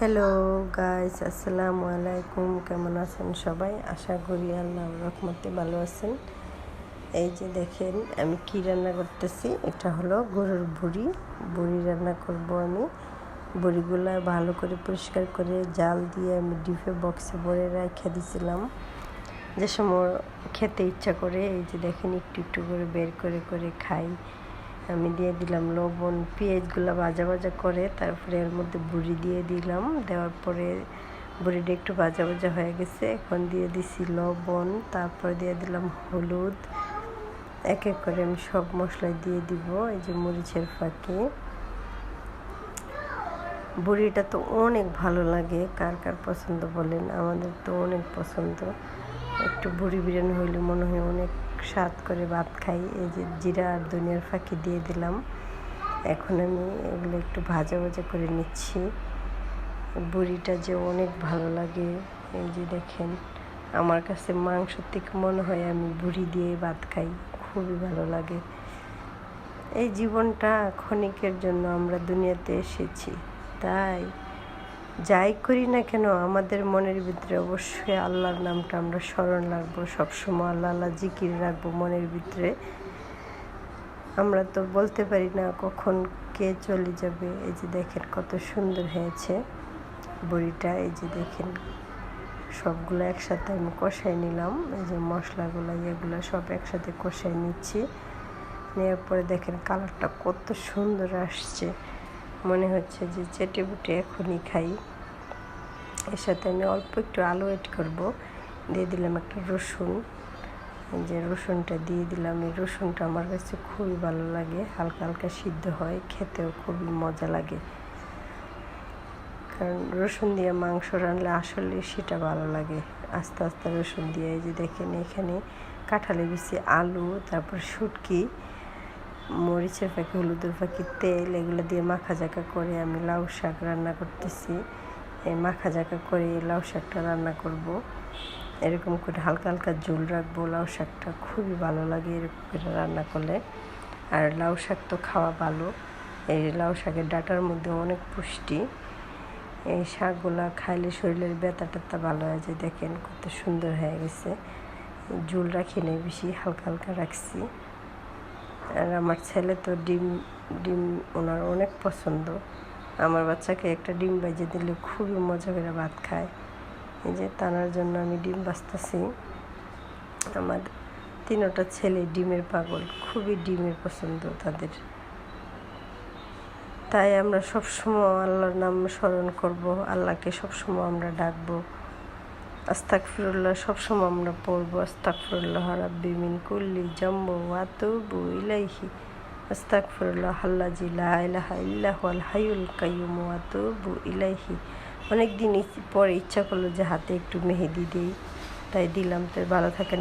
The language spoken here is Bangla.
হ্যালো গাইস আসসালামু আলাইকুম। কেমন আছেন সবাই? আশা করি আল্লাহ রহমতে ভালো আছেন। এই যে দেখেন, আমি কি রান্না করতেছি? এটা হলো গরুর বুড়ি। বুড়ি রান্না করব আমি। বুড়িগুলো ভালো করে পরিষ্কার করে জাল দিয়ে আমি ডিপে বক্সে ভরে রেখে দিছিলাম। যে সময় খেতে ইচ্ছা করে, এই যে দেখেন, একটু একটু করে বের করে করে খাই। আমি দিয়ে দিলাম লবণ, পেঁয়াজগুলো ভাজা ভাজা করে তারপরে এর মধ্যে বুড়ি দিয়ে দিলাম। দেওয়ার পরে বুড়িটা একটু ভাজা ভাজা হয়ে গেছে। এখন দিয়ে দিছি লবণ, তারপরে দিয়ে দিলাম হলুদ। এক এক করে আমি সব মশলা দিয়ে দিব, এই যে মরিচের ফাঁকে। বুড়িটা তো অনেক ভালো লাগে, কার কার পছন্দ বলেন? আমাদের তো অনেক পছন্দ। একটু বুড়ি বিরিয়ানি হইলে মনে হয় অনেক স্বাদ করে ভাত খাই, এই যে জিরা আর ধনিয়ার ফাঁকি দিয়ে দিলাম। এখন আমি এগুলো একটু ভাজা ভাজা করে নিচ্ছি। বুড়িটা যে অনেক ভালো লাগে, এই যে দেখেন, আমার কাছে মাংস থেকে মনে হয় আমি বুড়ি দিয়ে ভাত খাই, খুবই ভালো লাগে। এই জীবনটা ক্ষণিকের জন্য আমরা দুনিয়াতে এসেছি, তাই যাই করি না কেন, আমাদের মনের ভিতরে অবশ্যই আল্লাহর নামটা আমরা স্মরণ রাখব, সবসময় আল্লাহ আল্লাহ জিকির রাখব মনের ভিতরে। আমরা তো বলতে পারি না কখন কে চলে যাবে, এই যে দেখেন কত সুন্দর হয়েছে বড়িটা, এই যে দেখেন সবগুলো একসাথে আমি কষাই নিলাম, এই যে মশলাগুলো, এগুলো সব একসাথে কষাই নিচ্ছি। নেওয়ার পরে দেখেন কালারটা কত সুন্দর আসছে। মনে হচ্ছে যে চেটে বুটে এখনই খাই। এর সাথে আমি অল্প একটু আলু এড করব। দিয়ে দিলাম একটা রসুন। যে রসুনটা দিয়ে দিলাম। এই রসুনটা আমার কাছে খুবই ভালো লাগে। হালকা হালকা সিদ্ধ হয়। খেতেও খুবই মজা লাগে। কারণ রসুন দিয়ে মাংস রানলে আসলে সেটা ভালো লাগে। আস্তে আস্তে রসুন দিয়ে এই যে দেখেন এখানে কাঁঠালে বিচি আলু, তারপর শুটকি মরিচের ফাঁকি, হলুদের ফাঁকি, তেল এগুলো দিয়ে মাখা জাকা করে আমি লাউ শাক রান্না করতেছি। এই মাখা জাকা করে লাউ শাকটা রান্না করব। এরকম করে হালকা হালকা ঝোল রাখব। লাউ শাকটা খুবই ভালো লাগে এরকম করে রান্না করলে। আর লাউ শাক তো খাওয়া ভালো। এই লাউ শাকের ডাটার মধ্যে অনেক পুষ্টি। এই শাকগুলা খাইলে শরীরের ব্যথা ট্যাথা ভালো হয়ে যায়। দেখেন কত সুন্দর হয়ে গেছে। ঝুল রাখি নেই, বেশি হালকা হালকা রাখছি। আর আমার ছেলে তো ডিম ডিম ওনার অনেক পছন্দ। আমার বাচ্চাকে একটা ডিম বাজিয়ে দিলে খুবই মজা করে ভাত খায়। এই যে টানার জন্য আমি ডিম বাজতেছি আমার তিনোটা ছেলে ডিমের পাগল, খুবই ডিমের পছন্দ তাদের। তাই আমরা সবসময় আল্লাহর নাম স্মরণ করব, আল্লাহকে সবসময় আমরা ডাকবো। আস্তাক ফিরুল্লাহ সবসময় আমরা পড়ব আস্তাকফিরুল্লাহ রাব্বিমিন রাব্বি মিন কুল্লি জম্বু ওয়াতুবু ইলাইহি। আস্তাকফিরুল্লাহ হাল্লাজি লা ইলাহা ইল্লাহু হাইউল কাইয়ুম ওয়াতুবু ইলাইহি। অনেক দিন পরে ইচ্ছা করল যে হাতে একটু মেহেদি দিই, তাই দিলাম। তো ভালো থাকে